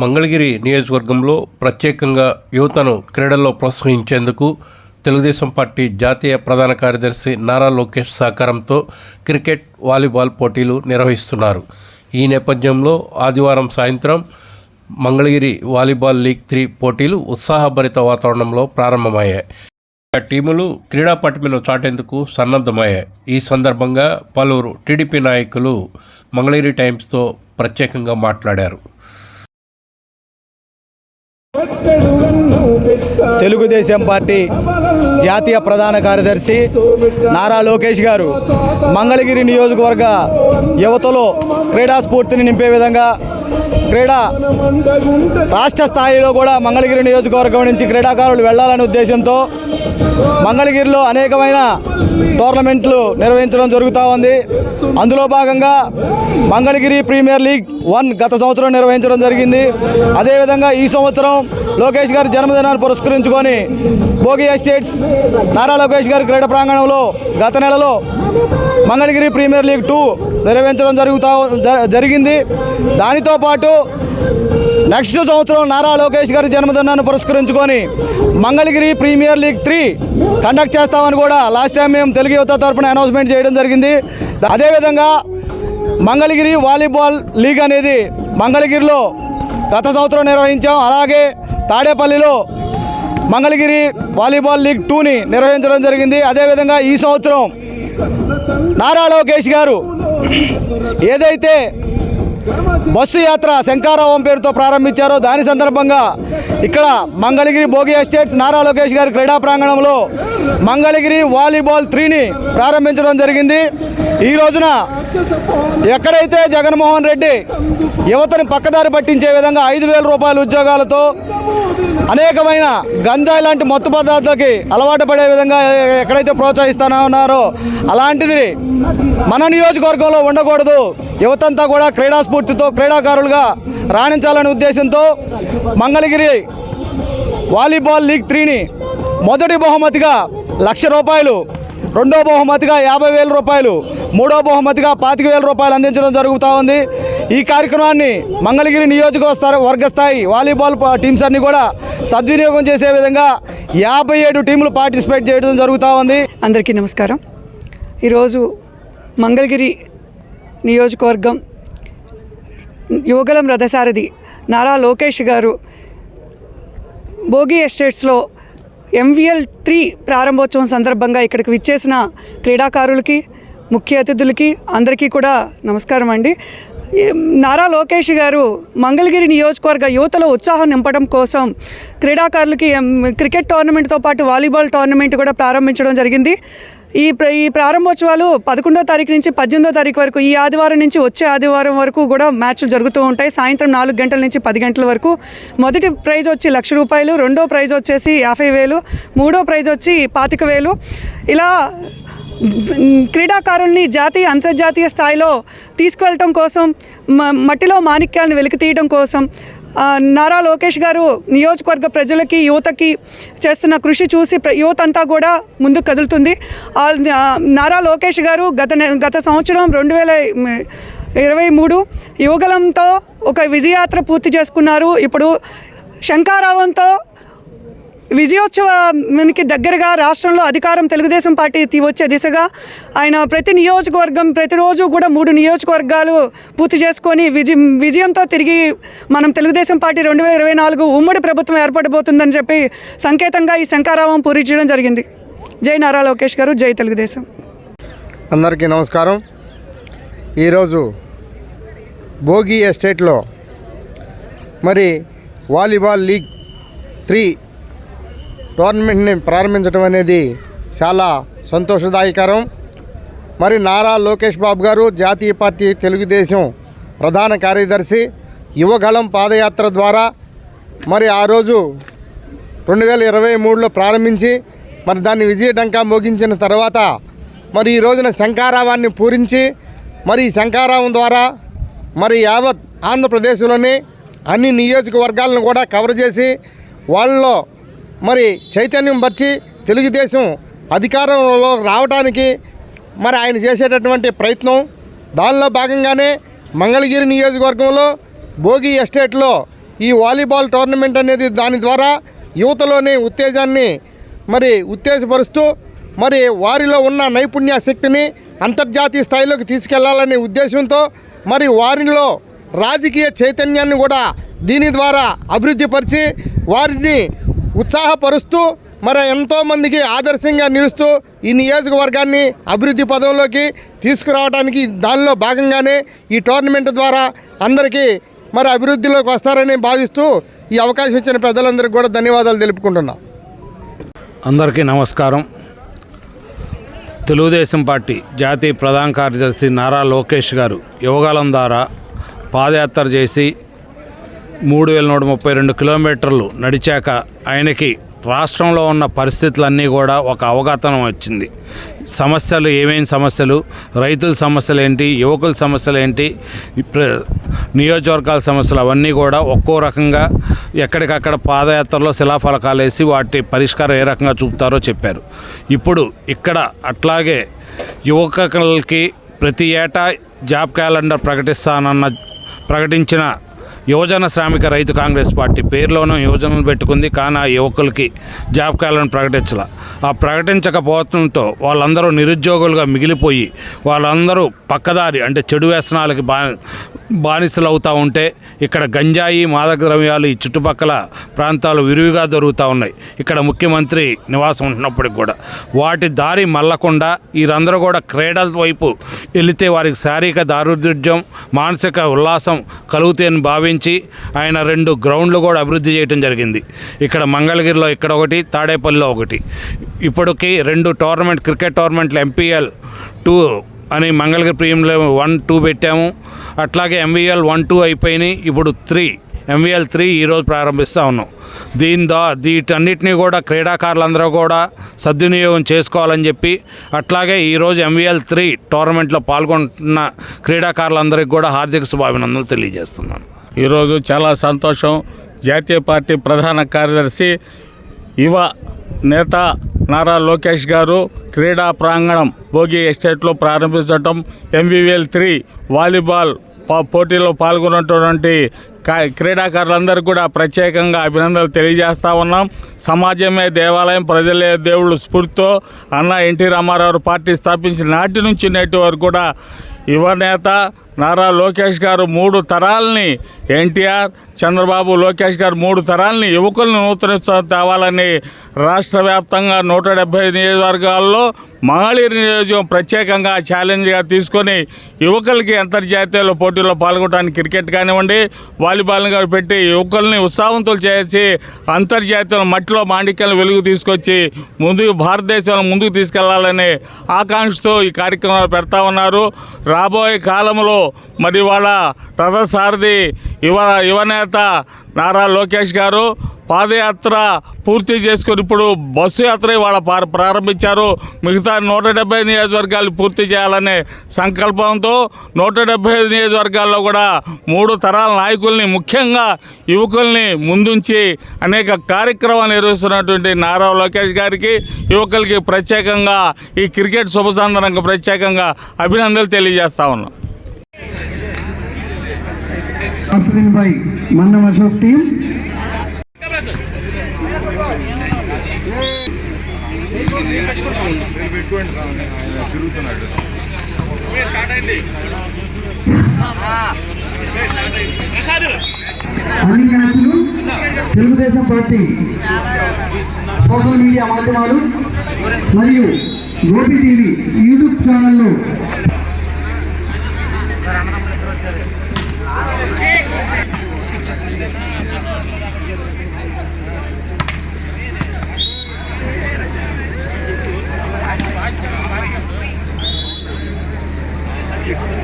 మంగళగిరి నియోజకవర్గంలో ప్రత్యేకంగా యువతను క్రీడల్లో ప్రోత్సహించేందుకు తెలుగుదేశం పార్టీ జాతీయ ప్రధాన కార్యదర్శి నారా లోకేష్ సహకారంతో క్రికెట్ వాలీబాల్ పోటీలు నిర్వహిస్తున్నారు. ఈ నేపథ్యంలో ఆదివారం సాయంత్రం మంగళగిరి వాలీబాల్ లీగ్ త్రీ పోటీలు ఉత్సాహభరిత వాతావరణంలో ప్రారంభమయ్యాయి. ఆ టీములు క్రీడా పటిమను చాటేందుకు సన్నద్ధమయ్యాయి. ఈ సందర్భంగా పలువురు టీడీపీ నాయకులు మంగళగిరి టైమ్స్తో ప్రత్యేకంగా మాట్లాడారు. తెలుగుదేశం పార్టీ జాతీయ ప్రధాన కార్యదర్శి నారా లోకేష్ గారు మంగళగిరి నియోజకవర్గ యువతలో క్రీడా స్ఫూర్తిని నింపే విధంగా క్రీడా రాష్ట్ర స్థాయిలో కూడా మంగళగిరి నియోజకవర్గం నుంచి క్రీడాకారులు వెళ్ళాలనే ఉద్దేశంతో మంగళగిరిలో అనేకమైన టోర్నమెంట్లు నిర్వహించడం జరుగుతూ ఉంది. అందులో భాగంగా మంగళగిరి ప్రీమియర్ లీగ్ వన్ గత సంవత్సరం నిర్వహించడం జరిగింది. అదేవిధంగా ఈ సంవత్సరం లోకేష్ గారి జన్మదినాన్ని పురస్కరించుకొని భోగి ఎస్టేట్స్ నారా లోకేష్ గారి క్రీడా ప్రాంగణంలో గత నెలలో మంగళగిరి ప్రీమియర్ లీగ్ టూ నిర్వహించడం జరుగుతా జరిగింది. దానితో పాటు నెక్స్ట్ సంవత్సరం నారా లోకేష్ గారి జన్మదినాన్ని పురస్కరించుకొని Mangalagiri premier league three conduct చేస్తామని కూడా లాస్ట్ టైం మేము తెలుగు యువత తరపున అనౌన్స్మెంట్ చేయడం జరిగింది. అదేవిధంగా మంగళగిరి వాలీబాల్ లీగ్ అనేది మంగళగిరిలో గత సంవత్సరం నిర్వహించాం. అలాగే తాడేపల్లిలో మంగళగిరి వాలీబాల్ లీగ్ టూని నిర్వహించడం జరిగింది. అదేవిధంగా ఈ సంవత్సరం నారా లోకేష్ గారు ఏదైతే బస్సు యాత్ర శంకారావం పేరుతో ప్రారంభించారో. దాని సందర్భంగా ఇక్కడ మంగళగిరి భోగి ఎస్టేట్స్ నారా లోకేష్ గారి క్రీడా ప్రాంగణంలో మంగళగిరి వాలీబాల్ త్రీని ప్రారంభించడం జరిగింది. ఈ రోజున ఎక్కడైతే జగన్మోహన్ రెడ్డి యువతని పక్కదారి పట్టించే విధంగా ఐదు వేల రూపాయల ఉద్యోగాలతో అనేకమైన గంజాయి లాంటి మత్తు పదార్థాలకి అలవాటు పడే విధంగా ఎక్కడైతే ప్రోత్సహిస్తానో ఉన్నారో అలాంటిది మన నియోజకవర్గంలో ఉండకూడదు. యువతంతా కూడా క్రీడా స్ఫూర్తితో క్రీడాకారులుగా రాణించాలనే ఉద్దేశంతో మంగళగిరి వాలీబాల్ లీగ్ త్రీని మొదటి బహుమతిగా లక్ష రూపాయలు రెండో బహుమతిగా యాభై వేల రూపాయలు మూడో బహుమతిగా పాతిక వేల రూపాయలు అందించడం జరుగుతూ ఉంది. ఈ కార్యక్రమాన్ని మంగళగిరి నియోజకవర్గ వర్గ స్థాయి వాలీబాల్ టీమ్స్ అన్ని కూడా సద్వినియోగం చేసే విధంగా యాభై ఏడు టీములు పార్టిసిపేట్ చేయడం జరుగుతూ ఉంది. అందరికీ నమస్కారం. ఈరోజు మంగళగిరి నియోజకవర్గం యువగలం రథసారథి నారా లోకేష్ గారు భోగి ఎస్టేట్స్లో ఎంవిఎల్ త్రీ ప్రారంభోత్సవం సందర్భంగా ఇక్కడికి విచ్చేసిన క్రీడాకారులకి ముఖ్య అతిథులకి అందరికీ కూడా నమస్కారం అండి. నారా లోకేష్ గారు మంగళగిరి నియోజకవర్గ యువతలో ఉత్సాహం నింపడం కోసం క్రీడాకారులకి క్రికెట్ టోర్నమెంట్తో పాటు వాలీబాల్ టోర్నమెంట్ కూడా ప్రారంభించడం జరిగింది. ఈ ప్ర- ఈ ప్రారంభోత్సవాలు పదకొండో తారీఖు నుంచి పద్దెనిమిదో తారీఖు వరకు ఈ ఆదివారం నుంచి వచ్చే ఆదివారం వరకు కూడా మ్యాచ్లు జరుగుతూ ఉంటాయి. సాయంత్రం నాలుగు గంటల నుంచి పది గంటల వరకు. మొదటి ప్రైజ్ వచ్చి లక్ష రూపాయలు రెండో ప్రైజ్ వచ్చేసి యాభై వేలు మూడో ప్రైజ్ వచ్చి పాతిక వేలు. ఇలా క్రీడాకారుల్ని జాతీయ అంతర్జాతీయ స్థాయిలో తీసుకువెళ్ళటం కోసం మ- మట్టిలో మాణిక్యాలను వెలికి తీయడం కోసం నారా లోకేష్ గారు నియోజకవర్గ ప్రజలకి యువతకి చేస్తున్న కృషి చూసి యువత అంతా కూడా ముందుకు కదులుతుంది. నారా లోకేష్ గారు గత గత సంవత్సరం రెండు వేల ఇరవై మూడు యువగలంతో ఒక విజయయాత్ర పూర్తి చేసుకున్నారు. ఇప్పుడు శంకారావంతో విజయోత్సవానికి దగ్గరగా రాష్ట్రంలో అధికారం తెలుగుదేశం పార్టీ వచ్చే దిశగా ఆయన ప్రతి నియోజకవర్గం ప్రతిరోజు కూడా మూడు నియోజకవర్గాలు పూర్తి చేసుకొని విజయ విజయంతో తిరిగి మనం తెలుగుదేశం పార్టీ రెండు వేల ఇరవై నాలుగు ఉమ్మడి ప్రభుత్వం ఏర్పడబోతుందని చెప్పి సంకేతంగా ఈ శంకారావం పూరించడం జరిగింది. జై నారా లోకేష్ గారు జై తెలుగుదేశం. అందరికీ నమస్కారం. ఈరోజు భోగి ఎస్టేట్లో మరి వాలీబాల్ లీగ్ త్రీ టోర్నమెంట్ని ప్రారంభించడం అనేది చాలా సంతోషదాయకరం. మరి నారా లోకేష్ బాబు గారు జాతీయ పార్టీ తెలుగుదేశం ప్రధాన కార్యదర్శి యువగళం పాదయాత్ర ద్వారా మరి ఆ రోజు రెండు వేల ఇరవై మూడులో ప్రారంభించి మరి దాన్ని విజయడంకా మోగించిన తర్వాత మరి ఈ రోజున శంకారావాన్ని పూరించి మరి ఈ శంకారావం ద్వారా మరి యావత్ ఆంధ్రప్రదేశ్లోని అన్ని నియోజకవర్గాలను కూడా కవర్ చేసి వాళ్ళలో మరి చైతన్యం పరిచి తెలుగుదేశం అధికారంలో రావడానికి మరి ఆయన చేసేటటువంటి ప్రయత్నం దానిలో భాగంగానే మంగళగిరి నియోజకవర్గంలో భోగి ఎస్టేట్లో ఈ వాలీబాల్ టోర్నమెంట్ అనేది దాని ద్వారా యువతలోని ఉత్తేజాన్ని మరి ఉత్తేజపరుస్తూ మరి వారిలో ఉన్న నైపుణ్య శక్తిని అంతర్జాతీయ స్థాయిలోకి తీసుకెళ్ళాలనే ఉద్దేశంతో మరి వారిలో రాజకీయ చైతన్యాన్ని కూడా దీని ద్వారా అభివృద్ధిపరిచి వారిని ఉత్సాహపరుస్తూ మరి ఎంతోమందికి ఆదర్శంగా నిలుస్తూ ఈ నియోజకవర్గాన్ని అభివృద్ధి పదంలోకి తీసుకురావడానికి దానిలో భాగంగానే ఈ టోర్నమెంట్ ద్వారా అందరికీ మరి అభివృద్ధిలోకి వస్తారని భావిస్తూ ఈ అవకాశం ఇచ్చిన పెద్దలందరికీ కూడా ధన్యవాదాలు తెలుపుకుంటున్నాం. అందరికీ నమస్కారం. తెలుగుదేశం పార్టీ జాతీయ ప్రధాన కార్యదర్శి నారా లోకేష్ గారు యోగాలం ద్వారా పాదయాత్ర చేసి మూడు వేల నూట ముప్పై రెండు కిలోమీటర్లు నడిచాక ఆయనకి రాష్ట్రంలో ఉన్న పరిస్థితులన్నీ కూడా ఒక అవగాహన వచ్చింది. సమస్యలు ఏమేమి సమస్యలు? రైతుల సమస్యలు ఏంటి? యువకుల సమస్యలు ఏంటి? నియోజకవర్గాల సమస్యలు అవన్నీ కూడా ఒక్కో రకంగా ఎక్కడికక్కడ పాదయాత్రలో శిలాఫలకాలు వేసి వాటి పరిష్కారం ఏ రకంగా చూపుతారో చెప్పారు. ఇప్పుడు ఇక్కడ అట్లాగే యువకులకి ప్రతి ఏటా జాబ్ క్యాలెండర్ ప్రకటిస్తానన్న ప్రకటించిన యువజన శ్రామిక రైతు కాంగ్రెస్ పార్టీ పేరులోనూ యువజనలు పెట్టుకుంది కానీ ఆ యువకులకి జాబ్ క్యాలెండర్ ప్రకటించాల. ఆ ప్రకటించకపోవడంతో వాళ్ళందరూ నిరుద్యోగులుగా మిగిలిపోయి వాళ్ళందరూ పక్కదారి అంటే చెడు వ్యసనాలకి బా బానిసలు అవుతూ ఉంటే ఇక్కడ గంజాయి మాదక ద్రవ్యాలు ఈ చుట్టుపక్కల ప్రాంతాలు విరివిగా దొరుకుతూ ఉన్నాయి. ఇక్కడ ముఖ్యమంత్రి నివాసం ఉంటున్నప్పటికి కూడా. వాటి దారి మళ్ళకుండా వీరందరూ కూడా క్రీడల వైపు వెళితే వారికి శారీరక దారుద్ర్యం మానసిక ఉల్లాసం కలుగుతాయని భావించి ఆయన రెండు గ్రౌండ్లు కూడా అభివృద్ధి చేయడం జరిగింది. ఇక్కడ మంగళగిరిలో ఇక్కడ ఒకటి తాడేపల్లిలో ఒకటి. ఇప్పటికీ రెండు టోర్నమెంట్ క్రికెట్ టోర్నమెంట్లు ఎంపీఎల్ టూ అని మంగళగిరి ప్రీమియంలో వన్ టూ పెట్టాము. అట్లాగే ఎంవీఎల్ వన్ టూ అయిపోయినాయి. ఇప్పుడు త్రీ ఎంవీఎల్ త్రీ ఈరోజు ప్రారంభిస్తూ ఉన్నాం. దీని దా వీటన్నిటిని కూడా క్రీడాకారులందరూ కూడా సద్వినియోగం చేసుకోవాలని చెప్పి అట్లాగే ఈరోజు ఎంవీఎల్ త్రీ టోర్నమెంట్లో పాల్గొంటున్న క్రీడాకారులందరికీ కూడా హార్దిక శుభాభినందనలు తెలియజేస్తున్నాను. ఈరోజు చాలా సంతోషం. జాతీయ పార్టీ ప్రధాన కార్యదర్శి యువ నేత నారా లోకేష్ గారు క్రీడా ప్రాంగణం భోగి ఎస్టేట్లో ప్రారంభించడం ఎంవీవీఎల్ త్రీ వాలీబాల్ పోటీలో పాల్గొన్నటువంటి కా- కూడా ప్రత్యేకంగా అభినందనలు తెలియజేస్తా ఉన్నాం. సమాజమే దేవాలయం ప్రజలే దేవుళ్ళు స్ఫూర్తితో అన్న ఎన్టీ రామారావు పార్టీ స్థాపించిన నాటి నుంచి నేటి వరకు కూడా యువ నేత నారా లోకేష్ గారు మూడు తరాలని ఎన్టీఆర్ చంద్రబాబు లోకేష్ గారు మూడు తరాలని యువకులను నూతన ఉత్సాహం తేవాలని రాష్ట్ర వ్యాప్తంగా నూట డెబ్బై నియోజకవర్గాల్లో మహళీర్ నియోజకం ప్రత్యేకంగా ఛాలెంజ్గా తీసుకొని యువకులకి అంతర్జాతీయ పోటీల్లో పాల్గొనడానికి క్రికెట్ కానివ్వండి వాలీబాల్ గారు పెట్టి యువకుల్ని ఉత్సాహవంతులు చేసి అంతర్జాతీయ మట్టిలో మాండిక్యాలను వెలుగు తీసుకొచ్చి ముందుకు భారతదేశంలో ముందుకు తీసుకెళ్ళాలని ఆకాంక్షతో ఈ కార్యక్రమాలు పెడతా ఉన్నారు. రాబోయే కాలంలో మరి వాళ్ళ రథసారథి యువ యువనేత నారా లోకేష్ గారు పాదయాత్ర పూర్తి చేసుకుని ఇప్పుడు బస్సు యాత్ర ఇవాళ ప్రారంభించారు. మిగతా నూట డెబ్బై నియోజకవర్గాలు పూర్తి చేయాలనే సంకల్పంతో నూట డెబ్బై ఐదు నియోజకవర్గాల్లో కూడా మూడు తరాల నాయకుల్ని ముఖ్యంగా యువకుల్ని ముందుంచి అనేక కార్యక్రమాలు నిర్వహిస్తున్నటువంటి నారా లోకేష్ గారికి యువకులకి ప్రత్యేకంగా ఈ క్రికెట్ శుభ సందర్భంగా ప్రత్యేకంగా అభినందనలు తెలియజేస్తా ఉన్నాం. అశ్విన్ భాయ్ మన్నం అశోక్ టీం. అన్ని తెలుగుదేశం పార్టీ సోషల్ మీడియా మాధ్యమాలు మరియు గోపి టీవీ యూట్యూబ్ ఛానల్లో Thank you.